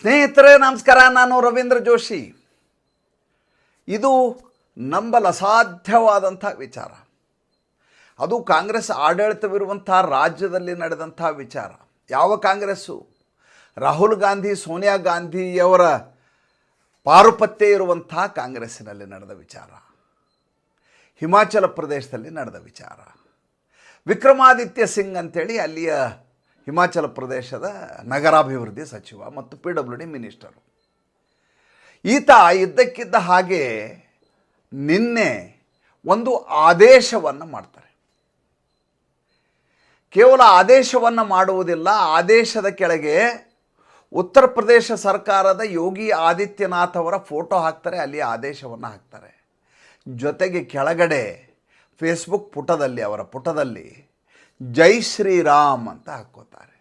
ಸ್ನೇಹಿತರೆ, ನಮಸ್ಕಾರ. ನಾನು ರವೀಂದ್ರ ಜೋಶಿ. ಇದು ನಂಬಲು ಅಸಾಧ್ಯವಾದಂಥ ವಿಚಾರ. ಅದು ಕಾಂಗ್ರೆಸ್ ಆಡಳಿತವಿರುವಂಥ ರಾಜ್ಯದಲ್ಲಿ ನಡೆದಂಥ ವಿಚಾರ. ಯಾವ ಕಾಂಗ್ರೆಸ್ಸು? ರಾಹುಲ್ ಗಾಂಧಿ, ಸೋನಿಯಾ ಗಾಂಧಿಯವರ ಪಾರುಪತ್ಯ ಇರುವಂಥ ಕಾಂಗ್ರೆಸ್ಸಿನಲ್ಲಿ ನಡೆದ ವಿಚಾರ. ಹಿಮಾಚಲ ಪ್ರದೇಶದಲ್ಲಿ ನಡೆದ ವಿಚಾರ. ವಿಕ್ರಮಾದಿತ್ಯ ಸಿಂಗ್ ಅಂತೇಳಿ ಅಲ್ಲಿಯ ಹಿಮಾಚಲ ಪ್ರದೇಶದ ನಗರಾಭಿವೃದ್ಧಿ ಸಚಿವ ಮತ್ತು ಪಿ ಡಬ್ಲ್ಯೂ ಡಿ ಮಿನಿಸ್ಟರು. ಈತ ಇದ್ದಕ್ಕಿದ್ದ ಹಾಗೆ ನಿನ್ನೆ ಒಂದು ಆದೇಶವನ್ನು ಮಾಡ್ತಾರೆ. ಕೇವಲ ಆದೇಶವನ್ನು ಮಾಡುವುದಿಲ್ಲ, ಆದೇಶದ ಕೆಳಗೆ ಉತ್ತರ ಪ್ರದೇಶ ಸರ್ಕಾರದ ಯೋಗಿ ಆದಿತ್ಯನಾಥ್ ಅವರ ಫೋಟೋ ಹಾಕ್ತಾರೆ, ಅಲ್ಲಿ ಆದೇಶವನ್ನು ಹಾಕ್ತಾರೆ. ಜೊತೆಗೆ ಕೆಳಗಡೆ ಫೇಸ್ಬುಕ್ ಪುಟದಲ್ಲಿ, ಅವರ ಪುಟದಲ್ಲಿ ಜೈ ಶ್ರೀರಾಮ್ ಅಂತ ಹಾಕ್ಕೋತಾರೆ.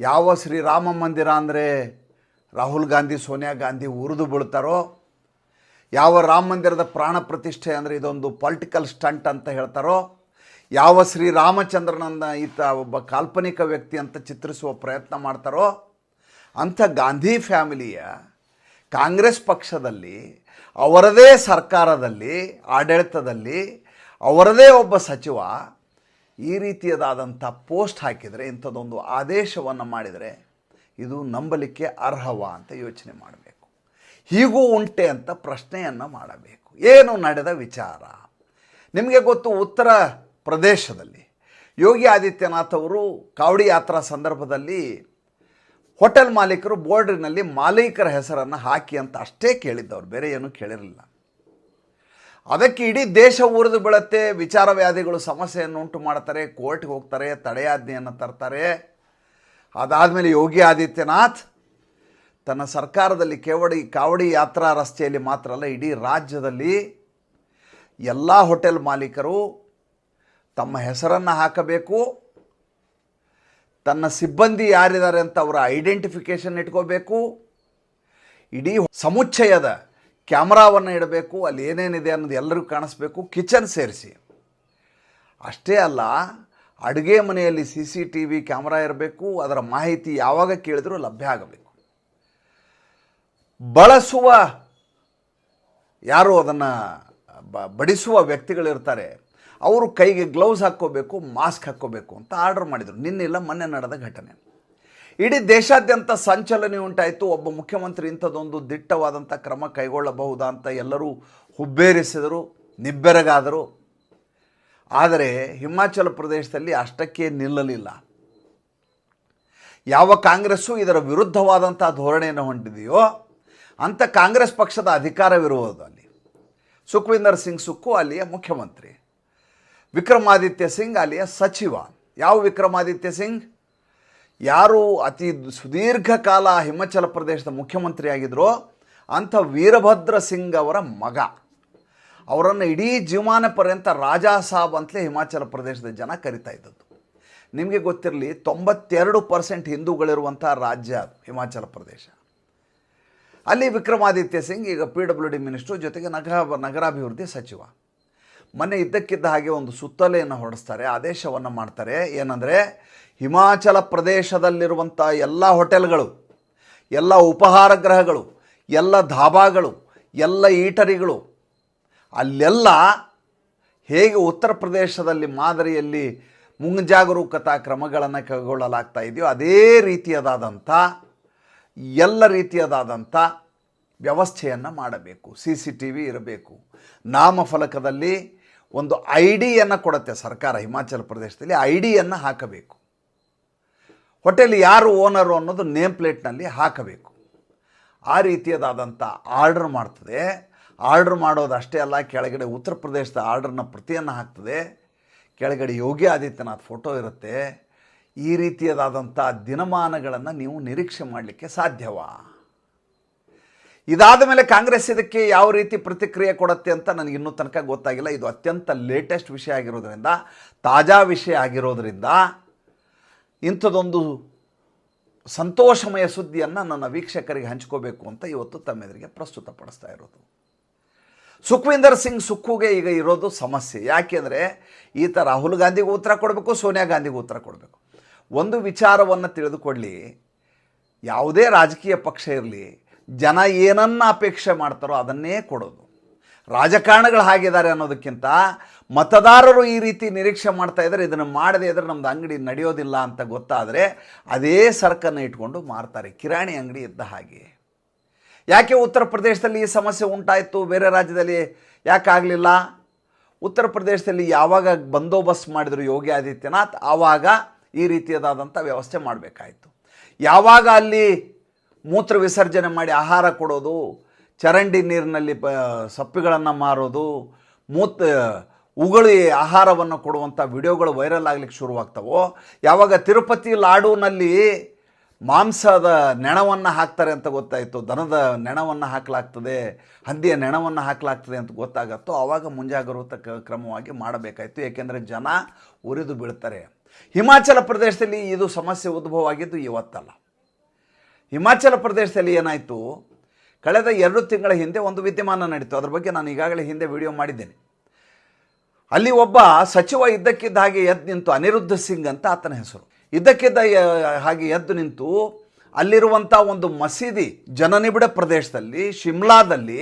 ಯಾವ ಶ್ರೀರಾಮ ಮಂದಿರ ಅಂದರೆ ರಾಹುಲ್ ಗಾಂಧಿ, ಸೋನಿಯಾ ಗಾಂಧಿ ಉರಿದು ಬೀಳ್ತಾರೋ, ಯಾವ ರಾಮ ಮಂದಿರದ ಪ್ರಾಣ ಪ್ರತಿಷ್ಠೆ ಅಂದರೆ ಇದೊಂದು ಪೊಲಿಟಿಕಲ್ ಸ್ಟಂಟ್ ಅಂತ ಹೇಳ್ತಾರೋ, ಯಾವ ಶ್ರೀರಾಮಚಂದ್ರನನ್ನ ಈತ ಒಬ್ಬ ಕಾಲ್ಪನಿಕ ವ್ಯಕ್ತಿ ಅಂತ ಚಿತ್ರಿಸುವ ಪ್ರಯತ್ನ ಮಾಡ್ತಾರೋ, ಅಂಥ ಗಾಂಧಿ ಫ್ಯಾಮಿಲಿಯ ಕಾಂಗ್ರೆಸ್ ಪಕ್ಷದಲ್ಲಿ, ಅವರದೇ ಸರ್ಕಾರದಲ್ಲಿ, ಆಡಳಿತದಲ್ಲಿ, ಅವರದೇ ಒಬ್ಬ ಸಚಿವ ಈ ರೀತಿಯದಾದಂಥ ಪೋಸ್ಟ್ ಹಾಕಿದರೆ ಇಂಥದ್ದೊಂದು ಆದೇಶವನ್ನು ಮಾಡಿದರೆ ಇದು ನಂಬಲಿಕ್ಕೆ ಅರ್ಹವ ಅಂತ ಯೋಚನೆ ಮಾಡಬೇಕು. ಹೀಗೂ ಉಂಟೆ ಅಂತ ಪ್ರಶ್ನೆಯನ್ನು ಮಾಡಬೇಕು. ಏನು ನಡೆದ ವಿಚಾರ? ನಿಮಗೆ ಗೊತ್ತು ಉತ್ತರ ಪ್ರದೇಶದಲ್ಲಿ ಯೋಗಿ ಆದಿತ್ಯನಾಥ್ ಅವರು ಕಾವಡಿ ಯಾತ್ರಾ ಸಂದರ್ಭದಲ್ಲಿ ಹೋಟೆಲ್ ಮಾಲೀಕರು ಬೋರ್ಡಿನಲ್ಲಿ ಮಾಲೀಕರ ಹೆಸರನ್ನು ಹಾಕಿ ಅಂತ ಅಷ್ಟೇ ಕೇಳಿದ್ದವ್ರು, ಬೇರೆ ಏನೂ ಕೇಳಿರಲಿಲ್ಲ. ಅದಕ್ಕೆ ಇಡೀ ದೇಶ ಉರಿದು ಬೀಳತ್ತೆ, ವಿಚಾರ ವ್ಯಾಧಿಗಳು ಸಮಸ್ಯೆಯನ್ನು ಉಂಟು ಮಾಡ್ತಾರೆ, ಕೋರ್ಟ್ಗೆ ಹೋಗ್ತಾರೆ, ತಡೆಯಾಜ್ಞೆಯನ್ನು ತರ್ತಾರೆ. ಅದಾದಮೇಲೆ ಯೋಗಿ ಆದಿತ್ಯನಾಥ್ ತನ್ನ ಸರ್ಕಾರದಲ್ಲಿ ಕೇವಡಿ, ಕಾವಡಿ ಯಾತ್ರಾ ರಸ್ತೆಯಲ್ಲಿ ಮಾತ್ರ ಅಲ್ಲ, ಇಡೀ ರಾಜ್ಯದಲ್ಲಿ ಎಲ್ಲ ಹೋಟೆಲ್ ಮಾಲೀಕರು ತಮ್ಮ ಹೆಸರನ್ನು ಹಾಕಬೇಕು. ತನ್ನ ಸಿಬ್ಬಂದಿ ಯಾರಿದ್ದಾರೆ ಅಂತ ಅವರ ಐಡೆಂಟಿಫಿಕೇಷನ್ ಇಟ್ಕೋಬೇಕು. ಇಡೀ ಸಮುಚ್ಚಯದ ಕ್ಯಾಮ್ರಾವನ್ನು ಇಡಬೇಕು, ಅಲ್ಲಿ ಏನೇನಿದೆ ಅನ್ನೋದು ಎಲ್ಲರಿಗೂ ಕಾಣಿಸ್ಬೇಕು, ಕಿಚನ್ ಸೇರಿಸಿ. ಅಷ್ಟೇ ಅಲ್ಲ, ಅಡುಗೆ ಮನೆಯಲ್ಲಿ C C T V camera ಇರಬೇಕು, ಅದರ ಮಾಹಿತಿ ಯಾವಾಗ ಕೇಳಿದರೂ ಲಭ್ಯ ಆಗಬೇಕು. ಬಳಸುವ, ಯಾರು ಅದನ್ನು ಬ, ಬಡಿಸುವ ವ್ಯಕ್ತಿಗಳಿರ್ತಾರೆ, ಅವರು ಕೈಗೆ ಗ್ಲೌಸ್ ಹಾಕ್ಕೋಬೇಕು ಮಾಸ್ಕ್ ಹಾಕ್ಕೋಬೇಕು ಅಂತ ಆರ್ಡರ್ ಮಾಡಿದರು. ನಿನ್ನೆಲ್ಲ ಮೊನ್ನೆ ನಡೆದ ಘಟನೆ. ಇಡೀ ದೇಶಾದ್ಯಂತ ಸಂಚಲನೆ ಉಂಟಾಯಿತು. ಒಬ್ಬ ಮುಖ್ಯಮಂತ್ರಿ ಇಂಥದ್ದೊಂದು ದಿಟ್ಟವಾದಂಥ ಕ್ರಮ ಕೈಗೊಳ್ಳಬಹುದಾ ಅಂತ ಎಲ್ಲರೂ ಹುಬ್ಬೇರಿಸಿದರು, ನಿಬ್ಬೆರಗಾದರು. ಆದರೆ ಹಿಮಾಚಲ ಪ್ರದೇಶದಲ್ಲಿ ಅಷ್ಟಕ್ಕೆ ನಿಲ್ಲಲಿಲ್ಲ. ಯಾವ ಕಾಂಗ್ರೆಸ್ಸು ಇದರ ವಿರುದ್ಧವಾದಂಥ ಧೋರಣೆಯನ್ನು ಹೊಂದಿದೆಯೋ ಅಂಥ ಕಾಂಗ್ರೆಸ್ ಪಕ್ಷದ ಅಧಿಕಾರವಿರುವುದು ಅಲ್ಲಿ. ಸುಖವಿಂದರ್ ಸಿಂಗ್ ಸುಕ್ಕು ಅಲ್ಲಿಯ ಮುಖ್ಯಮಂತ್ರಿ. ವಿಕ್ರಮಾದಿತ್ಯ ಸಿಂಗ್ ಅಲ್ಲಿಯ ಸಚಿವ. ಯಾವ ವಿಕ್ರಮಾದಿತ್ಯ ಸಿಂಗ್? ಯಾರು ಅತಿ ಸುದೀರ್ಘ ಕಾಲ ಹಿಮಾಚಲ ಪ್ರದೇಶದ ಮುಖ್ಯಮಂತ್ರಿಯಾಗಿದ್ದರೋ ಅಂಥ ವೀರಭದ್ರ ಸಿಂಗ್ ಅವರ ಮಗ. ಅವರನ್ನು ಇಡೀ ಜೀವಮಾನ ಪರ್ಯಂತ ರಾಜಾ ಸಾಬ್ ಅಂತಲೇ ಹಿಮಾಚಲ ಪ್ರದೇಶದ ಜನ ಕರಿತಾ ಇದ್ದದ್ದು. ನಿಮಗೆ ಗೊತ್ತಿರಲಿ, ತೊಂಬತ್ತೆರಡು ಪರ್ಸೆಂಟ್ ಹಿಂದೂಗಳಿರುವಂಥ ರಾಜ್ಯ ಹಿಮಾಚಲ ಪ್ರದೇಶ. ಅಲ್ಲಿ ವಿಕ್ರಮಾದಿತ್ಯ ಸಿಂಗ್, ಈಗ ಪಿ ಡಬ್ಲ್ಯೂ ಡಿ ಮಿನಿಸ್ಟ್ರು ಜೊತೆಗೆ ನಗರ, ನಗರಾಭಿವೃದ್ಧಿ ಸಚಿವ. ಮೊನ್ನೆ ಇದ್ದಕ್ಕಿದ್ದ ಹಾಗೆ ಒಂದು ಸುತ್ತಲೆಯನ್ನು ಹೊರಡಿಸ್ತಾರೆ ಆದೇಶವನ್ನು ಮಾಡ್ತಾರೆ. ಏನಂದರೆ, ಹಿಮಾಚಲ ಪ್ರದೇಶದಲ್ಲಿರುವಂಥ ಎಲ್ಲ ಹೋಟೆಲ್ಗಳು, ಎಲ್ಲ ಉಪಹಾರ ಗೃಹಗಳು ಎಲ್ಲ ಧಾಬಾಗಳು, ಎಲ್ಲ ಈಟರಿಗಳು, ಅಲ್ಲೆಲ್ಲ ಹೇಗೆ ಉತ್ತರ ಪ್ರದೇಶದಲ್ಲಿ ಮಾದರಿಯಲ್ಲಿ ಮುಂಜಾಗರೂಕತಾ ಕ್ರಮಗಳನ್ನು ಕೈಗೊಳ್ಳಲಾಗ್ತಾ ಇದೆಯೋ, ಅದೇ ರೀತಿಯದಾದಂಥ, ಎಲ್ಲ ರೀತಿಯದಾದಂಥ ವ್ಯವಸ್ಥೆಯನ್ನು ಮಾಡಬೇಕು. ಸಿ ಸಿ ಟಿ ವಿ ಇರಬೇಕು. ನಾಮಫಲಕದಲ್ಲಿ ಒಂದು ಐ ಡಿಯನ್ನು ಕೊಡುತ್ತೆ ಸರ್ಕಾರ ಹಿಮಾಚಲ ಪ್ರದೇಶದಲ್ಲಿ ಐ ಡಿಯನ್ನು ಹಾಕಬೇಕು. ಹೋಟೆಲ್ ಯಾರು ಓನರು ಅನ್ನೋದು ನೇಮ್ ಪ್ಲೇಟ್ನಲ್ಲಿ ಹಾಕಬೇಕು. ಆ ರೀತಿಯದಾದಂಥ ಆರ್ಡರ್ ಮಾಡ್ತದೆ. ಆರ್ಡರ್ ಮಾಡೋದು ಅಷ್ಟೇ ಅಲ್ಲ, ಕೆಳಗಡೆ ಉತ್ತರ ಪ್ರದೇಶದ ಆರ್ಡರ್ನ ಪ್ರತಿಯನ್ನು ಹಾಕ್ತದೆ. ಕೆಳಗಡೆ ಯೋಗಿ ಆದಿತ್ಯನಾಥ್ ಫೋಟೋ ಇರುತ್ತೆ. ಈ ರೀತಿಯದಾದಂಥ ದಿನಮಾನಗಳನ್ನು ನೀವು ನಿರೀಕ್ಷೆ ಮಾಡಲಿಕ್ಕೆ ಸಾಧ್ಯವಾ? ಇದಾದ ಮೇಲೆ ಕಾಂಗ್ರೆಸ್ ಇದಕ್ಕೆ ಯಾವ ರೀತಿ ಪ್ರತಿಕ್ರಿಯೆ ಕೊಡುತ್ತೆ ಅಂತ ನನಗೆ ಇನ್ನೂ ತನಕ ಗೊತ್ತಾಗಿಲ್ಲ. ಇದು ಅತ್ಯಂತ ಲೇಟೆಸ್ಟ್ ವಿಷಯ ಆಗಿರೋದ್ರಿಂದ, ತಾಜಾ ವಿಷಯ ಆಗಿರೋದ್ರಿಂದ ಇಂಥದ್ದೊಂದು ಸಂತೋಷಮಯ ಸುದ್ದಿಯನ್ನು ನನ್ನ ವೀಕ್ಷಕರಿಗೆ ಹಂಚ್ಕೋಬೇಕು ಅಂತ ಇವತ್ತು ತಮ್ಮೆದುರಿಗೆ ಪ್ರಸ್ತುತಪಡಿಸ್ತಾ ಇರೋದು. ಸುಖ್ವಿಂದರ್ ಸಿಂಗ್ ಸುಖುಗೆ ಈಗ ಇರೋದು ಸಮಸ್ಯೆ. ಯಾಕೆಂದರೆ ಈತ ರಾಹುಲ್ ಗಾಂಧಿಗೂ ಉತ್ತರ ಕೊಡಬೇಕು, ಸೋನಿಯಾ ಗಾಂಧಿಗೂ ಉತ್ತರ ಕೊಡಬೇಕು. ಒಂದು ವಿಚಾರವನ್ನು ತಿಳಿದುಕೊಳ್ಳಿ. ಯಾವುದೇ ರಾಜಕೀಯ ಪಕ್ಷ ಇರಲಿ ಜನ ಏನನ್ನ ಅಪೇಕ್ಷೆ ಮಾಡ್ತಾರೋ ಅದನ್ನೇ ಕೊಡೋದು. ರಾಜಕಾರಣಗಳು ಹಾಗಿದ್ದಾರೆ ಅನ್ನೋದಕ್ಕಿಂತ ಮತದಾರರು ಈ ರೀತಿ ನಿರೀಕ್ಷೆ ಮಾಡ್ತಾ ಇದ್ದಾರೆ ಇದನ್ನು ಮಾಡದೇ ಇದ್ರೆ ನಮ್ಮದು ಅಂಗಡಿ ನಡೆಯೋದಿಲ್ಲ ಅಂತ ಗೊತ್ತಾದರೆ ಅದೇ ಸರಕನ್ನು ಇಟ್ಕೊಂಡು ಮಾರ್ತಾರೆ. ಕಿರಾಣಿ ಅಂಗಡಿ ಇದ್ದ ಹಾಗೆ. ಯಾಕೆ ಉತ್ತರ ಪ್ರದೇಶದಲ್ಲಿ ಈ ಸಮಸ್ಯೆ ಉಂಟಾಯಿತು? ಬೇರೆ ರಾಜ್ಯದಲ್ಲಿ ಯಾಕಾಗಲಿಲ್ಲ ಉತ್ತರ ಪ್ರದೇಶದಲ್ಲಿ ಯಾವಾಗ ಬಂದೋಬಸ್ತ್ ಮಾಡಿದರು ಯೋಗಿ ಆದಿತ್ಯನಾಥ್? ಆವಾಗ ಈ ರೀತಿಯದಾದಂಥ ವ್ಯವಸ್ಥೆ ಮಾಡಬೇಕಾಯಿತು. ಯಾವಾಗ ಅಲ್ಲಿ ಮೂತ್ರ ವಿಸರ್ಜನೆ ಮಾಡಿ ಆಹಾರ ಕೊಡೋದು, ಚರಂಡಿ ನೀರಿನಲ್ಲಿ ಪ, ಸಪ್ಪಿಗಳನ್ನು ಮಾರೋದು, ಮೂತ್, ಉಗುಳಿ ಆಹಾರವನ್ನು ಕೊಡುವಂಥ ವಿಡಿಯೋಗಳು ವೈರಲ್ ಆಗ್ಲಿಕ್ಕೆ ಶುರುವಾಗ್ತವೋ? ಯಾವಾಗ ತಿರುಪತಿ ಲಾಡೂನಲ್ಲಿ ಮಾಂಸದ ನೆಣವನ್ನು ಹಾಕ್ತಾರೆ ಅಂತ ಗೊತ್ತಾಯಿತು, ದನದ ನೆಣವನ್ನು ಹಾಕಲಾಗ್ತದೆ, ಹಂದಿಯ ನೆಣವನ್ನು ಹಾಕಲಾಗ್ತದೆ ಅಂತ ಗೊತ್ತಾಗತ್ತೋ ಆವಾಗ ಮುಂಜಾಗ್ರತಾ ಕ್ರಮವಾಗಿ ಮಾಡಬೇಕಾಯಿತು. ಏಕೆಂದರೆ ಜನ ಉರಿದು ಬೀಳ್ತಾರೆ. ಹಿಮಾಚಲ ಪ್ರದೇಶದಲ್ಲಿ ಇದು ಸಮಸ್ಯೆ ಉದ್ಭವವಾಗಿದ್ದು ಇವತ್ತಲ್ಲ. ಹಿಮಾಚಲ ಪ್ರದೇಶದಲ್ಲಿ ಏನಾಯಿತು? ಕಳೆದ ಎರಡು ತಿಂಗಳ ಹಿಂದೆ ಒಂದು ವಿದ್ಯಮಾನ ನಡೀತು. ಅದ್ರ ಬಗ್ಗೆ ನಾನು ಈಗಾಗಲೇ ಹಿಂದೆ ವಿಡಿಯೋ ಮಾಡಿದ್ದೇನೆ. ಅಲ್ಲಿ ಒಬ್ಬ ಸಚಿವ ಇದ್ದಕ್ಕಿದ್ದ ಹಾಗೆ ಎದ್ದು ನಿಂತು, ಅನಿರುದ್ಧ ಸಿಂಗ್ ಅಂತ ಆತನ ಹೆಸರು. ಇದ್ದಕ್ಕಿದ್ದ ಹಾಗೆ ಎದ್ದು ನಿಂತು ಅಲ್ಲಿರುವಂಥ ಒಂದು ಮಸೀದಿ ಜನನಿಬಿಡ ಪ್ರದೇಶದಲ್ಲಿ, ಶಿಮ್ಲಾದಲ್ಲಿ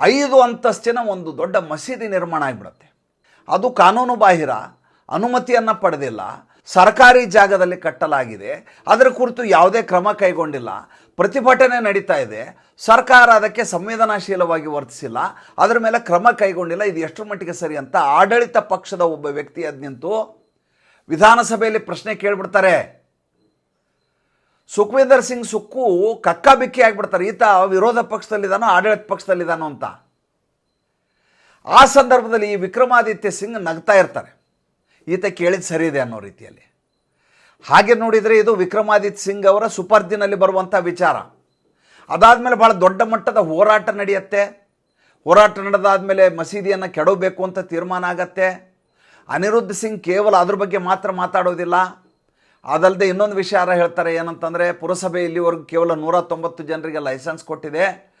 ಐದು ಅಂತಸ್ತಿನ ಒಂದು ದೊಡ್ಡ ಮಸೀದಿ ನಿರ್ಮಾಣ ಆಗಿಬಿಡುತ್ತೆ. ಅದು ಕಾನೂನು ಬಾಹಿರ ಅನುಮತಿಯನ್ನು ಪಡೆದಿಲ್ಲ. ಸರ್ಕಾರಿ ಜಾಗದಲ್ಲಿ ಕಟ್ಟಲಾಗಿದೆ. ಅದರ ಕುರಿತು ಯಾವುದೇ ಕ್ರಮ ಕೈಗೊಂಡಿಲ್ಲ. ಪ್ರತಿಭಟನೆ ನಡೀತಾ ಇದೆ. ಸರ್ಕಾರ ಅದಕ್ಕೆ ಸಂವೇದನಾಶೀಲವಾಗಿ ವರ್ತಿಸಿಲ್ಲ. ಅದರ ಮೇಲೆ ಕ್ರಮ ಕೈಗೊಂಡಿಲ್ಲ. ಇದು ಎಷ್ಟರ ಮಟ್ಟಿಗೆ ಸರಿ ಅಂತ ಆಡಳಿತ ಪಕ್ಷದ ಒಬ್ಬ ವ್ಯಕ್ತಿ ಅದ್ ನಿಂತು ವಿಧಾನಸಭೆಯಲ್ಲಿ ಪ್ರಶ್ನೆ ಕೇಳಿಬಿಡ್ತಾರೆ. ಸುಖವಿಂದರ್ ಸಿಂಗ್ ಸುಕ್ಕು ಕಕ್ಕಾಬಿಕ್ಕಿ ಆಗಿಬಿಡ್ತಾರೆ. ಈತ ವಿರೋಧ ಪಕ್ಷದಲ್ಲಿದ್ದಾನೋ, ಆಡಳಿತ ಪಕ್ಷದಲ್ಲಿದ್ದಾನೋ ಅಂತ. ಆ ಸಂದರ್ಭದಲ್ಲಿ ಈ ವಿಕ್ರಮಾದಿತ್ಯ ಸಿಂಗ್ ನಗ್ತಾ ಇರ್ತಾರೆ. ಈತ ಕೇಳಿದ ಸರಿ ಇದೆ ಅನ್ನೋ ರೀತಿಯಲ್ಲಿ. ಹಾಗೆ ನೋಡಿದರೆ ಇದು ವಿಕ್ರಮಾದಿತ್ಯ ಸಿಂಗ್ ಅವರ ಸುಪರ್ದಿನಲ್ಲಿ ಬರುವಂಥ ವಿಚಾರ. ಅದಾದಮೇಲೆ ಭಾಳ ದೊಡ್ಡ ಮಟ್ಟದ ಹೋರಾಟ ನಡೆಯುತ್ತೆ. ಹೋರಾಟ ನಡೆದಾದ್ಮೇಲೆ ಮಸೀದಿಯನ್ನು ಕೆಡಬೇಕು ಅಂತ ತೀರ್ಮಾನ ಆಗತ್ತೆ. ಅನಿರುದ್ಧ ಸಿಂಗ್ ಕೇವಲ ಅದ್ರ ಬಗ್ಗೆ ಮಾತ್ರ ಮಾತಾಡೋದಿಲ್ಲ. ಅದಲ್ಲದೆ ಇನ್ನೊಂದು ವಿಚಾರ ಹೇಳ್ತಾರೆ ಏನಂತಂದರೆ ಪುರಸಭೆ ಇಲ್ಲಿವರೆಗೂ ಕೇವಲ ನೂರ ತೊಂಬತ್ತು ಜನರಿಗೆ ಲೈಸೆನ್ಸ್ ಕೊಟ್ಟಿದೆ.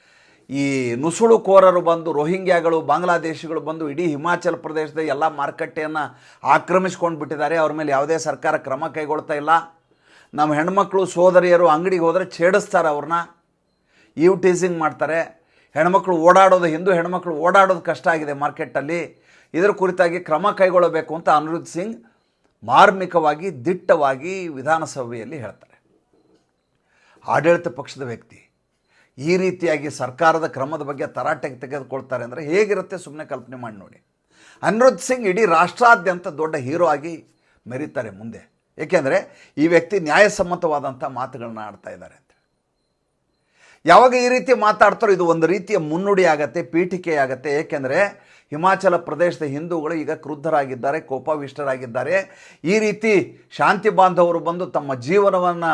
ಈ ನುಸುಳುಕೋರರು ಬಂದು, ರೋಹಿಂಗ್ಯಾಗಳು, ಬಾಂಗ್ಲಾದೇಶಿಗಳು ಬಂದು ಇಡೀ ಹಿಮಾಚಲ ಪ್ರದೇಶದ ಎಲ್ಲ ಮಾರುಕಟ್ಟೆಯನ್ನು ಆಕ್ರಮಿಸ್ಕೊಂಡು ಬಿಟ್ಟಿದ್ದಾರೆ. ಅವ್ರ ಮೇಲೆ ಯಾವುದೇ ಸರ್ಕಾರ ಕ್ರಮ ಕೈಗೊಳ್ತಾ ಇಲ್ಲ. ನಮ್ಮ ಹೆಣ್ಮಕ್ಳು, ಸೋದರಿಯರು ಅಂಗಡಿಗೆ ಹೋದರೆ ಛೇಡಿಸ್ತಾರೆ ಅವ್ರನ್ನ ಈವ್ ಟೀಸಿಂಗ್ ಮಾಡ್ತಾರೆ. ಹೆಣ್ಮಕ್ಳು ಓಡಾಡೋದು ಹಿಂದೂ, ಹೆಣ್ಮಕ್ಳು ಓಡಾಡೋದು ಕಷ್ಟ ಆಗಿದೆ ಮಾರ್ಕೆಟಲ್ಲಿ ಇದರ ಕುರಿತಾಗಿ ಕ್ರಮ ಕೈಗೊಳ್ಳಬೇಕು ಅಂತ ಅನಿರುದ್ಧ್ ಸಿಂಗ್ ಮಾರ್ಮಿಕವಾಗಿ, ದಿಟ್ಟವಾಗಿ ವಿಧಾನಸಭೆಯಲ್ಲಿ ಹೇಳ್ತಾರೆ. ಆಡಳಿತ ಪಕ್ಷದ ವ್ಯಕ್ತಿ. ಈ ರೀತಿಯಾಗಿ ಸರ್ಕಾರದ ಕ್ರಮದ ಬಗ್ಗೆ ತರಾಟೆಗೆ ತೆಗೆದುಕೊಳ್ತಾರೆ ಅಂದರೆ ಹೇಗಿರುತ್ತೆ ಸುಮ್ಮನೆ ಕಲ್ಪನೆ ಮಾಡಿ ನೋಡಿ. ಅನಿರುದ್ಧ್ ಸಿಂಗ್ ಇಡೀ ರಾಷ್ಟ್ರಾದ್ಯಂತ ದೊಡ್ಡ ಹೀರೋ ಆಗಿ ಮೆರೀತಾರೆ ಮುಂದೆ. ಏಕೆಂದರೆ ಈ ವ್ಯಕ್ತಿ ನ್ಯಾಯಸಮ್ಮತವಾದಂಥ ಮಾತುಗಳನ್ನ ಆಡ್ತಾ ಇದ್ದಾರೆ ಅಂತ. ಯಾವಾಗ ಈ ರೀತಿ ಮಾತಾಡ್ತಾರೋ ಇದು ಒಂದು ರೀತಿಯ ಮುನ್ನುಡಿ ಆಗತ್ತೆ, ಪೀಠಿಕೆ ಆಗತ್ತೆ. ಏಕೆಂದರೆ ಹಿಮಾಚಲ ಪ್ರದೇಶದ ಹಿಂದೂಗಳು ಈಗ ಕ್ರುದ್ಧರಾಗಿದ್ದಾರೆ, ಕೋಪಾವಿಷ್ಟರಾಗಿದ್ದಾರೆ. ಈ ರೀತಿ ಶಾಂತಿ ಬಾಂಧವರು ಬಂದು ತಮ್ಮ ಜೀವನವನ್ನು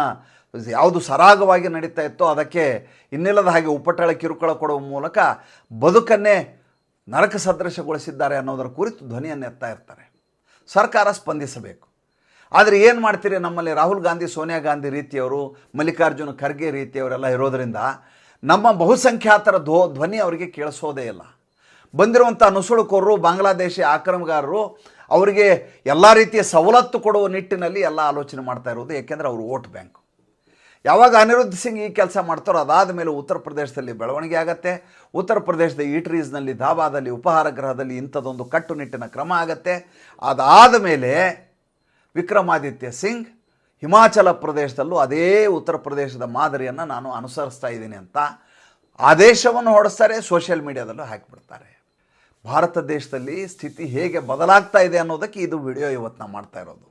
ಯಾವುದು ಸರಾಗವಾಗಿ ನಡೀತಾ ಇತ್ತೋ ಅದಕ್ಕೆ ಇನ್ನಿಲ್ಲದ ಹಾಗೆ ಉಪಟಳ ಕಿರುಕುಳ ಕೊಡುವ ಮೂಲಕ ಬದುಕನ್ನೇ ನರಕ ಸದೃಶಗೊಳಿಸಿದ್ದಾರೆ ಅನ್ನೋದರ ಕುರಿತು ಧ್ವನಿಯನ್ನು ಎತ್ತಾ ಇರ್ತಾರೆ. ಸರ್ಕಾರ ಸ್ಪಂದಿಸಬೇಕು. ಆದರೆ ಏನು ಮಾಡ್ತೀರಿ ನಮ್ಮಲ್ಲಿ ರಾಹುಲ್ ಗಾಂಧಿ, ಸೋನಿಯಾ ಗಾಂಧಿ ರೀತಿಯವರು, ಮಲ್ಲಿಕಾರ್ಜುನ ಖರ್ಗೆ ರೀತಿಯವರೆಲ್ಲ ಇರೋದರಿಂದ ನಮ್ಮ ಬಹುಸಂಖ್ಯಾತರ ಧ್ವ, ಧ್ವನಿ ಅವರಿಗೆ ಕೇಳಿಸೋದೇ ಇಲ್ಲ. ಬಂದಿರುವಂಥ ನುಸುಳುಕೋರರು, ಬಾಂಗ್ಲಾದೇಶಿ ಆಕ್ರಮಗಾರರು ಅವರಿಗೆ ಎಲ್ಲ ರೀತಿಯ ಸವಲತ್ತು ಕೊಡುವ ನಿಟ್ಟಿನಲ್ಲಿ ಎಲ್ಲ ಆಲೋಚನೆ ಮಾಡ್ತಾ ಇರೋದು. ಏಕೆಂದರೆ ಅವರು ವೋಟ್ ಬ್ಯಾಂಕ್. ಯಾವಾಗ ಅನಿರುದ್ಧ ಸಿಂಗ್ ಈ ಕೆಲಸ ಮಾಡ್ತಾರೋ ಅದಾದ ಮೇಲೆ ಉತ್ತರ ಪ್ರದೇಶದಲ್ಲಿ ಬೆಳವಣಿಗೆ ಆಗತ್ತೆ. ಉತ್ತರ ಪ್ರದೇಶದ ಈಟ್ರೀಸ್ನಲ್ಲಿ ಧಾಬಾದಲ್ಲಿ, ಉಪಹಾರ ಗೃಹದಲ್ಲಿ ಇಂಥದ್ದೊಂದು ಕಟ್ಟುನಿಟ್ಟಿನ ಕ್ರಮ ಆಗತ್ತೆ. ಅದಾದ ಮೇಲೆ ವಿಕ್ರಮಾದಿತ್ಯ ಸಿಂಗ್ ಹಿಮಾಚಲ ಪ್ರದೇಶದಲ್ಲೂ ಅದೇ ಉತ್ತರ ಪ್ರದೇಶದ ಮಾದರಿಯನ್ನು ನಾನು ಅನುಸರಿಸ್ತಾ ಇದ್ದೀನಿ ಅಂತ ಆದೇಶವನ್ನು ಹೊಡೆಸ್ತಾರೆ, ಸೋಷಿಯಲ್ ಮೀಡಿಯಾದಲ್ಲೂ ಹಾಕಿಬಿಡ್ತಾರೆ. ಭಾರತ ದೇಶದಲ್ಲಿ ಸ್ಥಿತಿ ಹೇಗೆ ಬದಲಾಗ್ತಾ ಇದೆ ಅನ್ನೋದಕ್ಕೆ ಇದು ವಿಡಿಯೋ ಇವತ್ತು ನಾವು ಮಾಡ್ತಾ ಇರೋದು.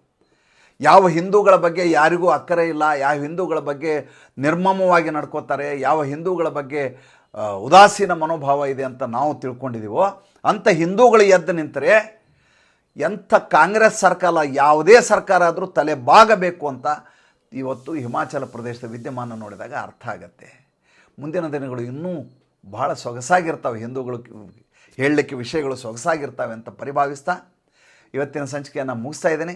ಯಾವ ಹಿಂದೂಗಳ ಬಗ್ಗೆ ಯಾರಿಗೂ ಅಕ್ಕರೆ ಇಲ್ಲ, ಯಾವ ಹಿಂದೂಗಳ ಬಗ್ಗೆ ನಿರ್ಮಮವಾಗಿ ನಡ್ಕೋತಾರೆ, ಯಾವ ಹಿಂದೂಗಳ ಬಗ್ಗೆ ಉದಾಸೀನ ಮನೋಭಾವ ಇದೆ ಅಂತ ನಾವು ತಿಳ್ಕೊಂಡಿದ್ದೀವೋ ಅಂಥ ಹಿಂದೂಗಳು ಎದ್ದು ನಿಂತರೆ ಎಂಥ ಕಾಂಗ್ರೆಸ್ ಸರ್ಕಾರ ಯಾವುದೇ ಸರ್ಕಾರ ಆದರೂ ತಲೆ ಬಾಗಬೇಕು ಅಂತ ಇವತ್ತು ಹಿಮಾಚಲ ಪ್ರದೇಶದ ವಿದ್ಯಮಾನ ನೋಡಿದಾಗ ಅರ್ಥ ಆಗತ್ತೆ. ಮುಂದಿನ ದಿನಗಳು ಇನ್ನೂ ಬಹಳ ಸೊಗಸಾಗಿರ್ತವೆ, ಹಿಂದೂಗಳು ಹೇಳಲಿಕ್ಕೆ ವಿಷಯಗಳು ಸೊಗಸಾಗಿರ್ತವೆ ಅಂತ ಪರಿಭಾವಿಸ್ತಾ, ಇವತ್ತಿನ ಸಂಚಿಕೆಯನ್ನು ಮುಗಿಸ್ತಾ ಇದ್ದೇನೆ.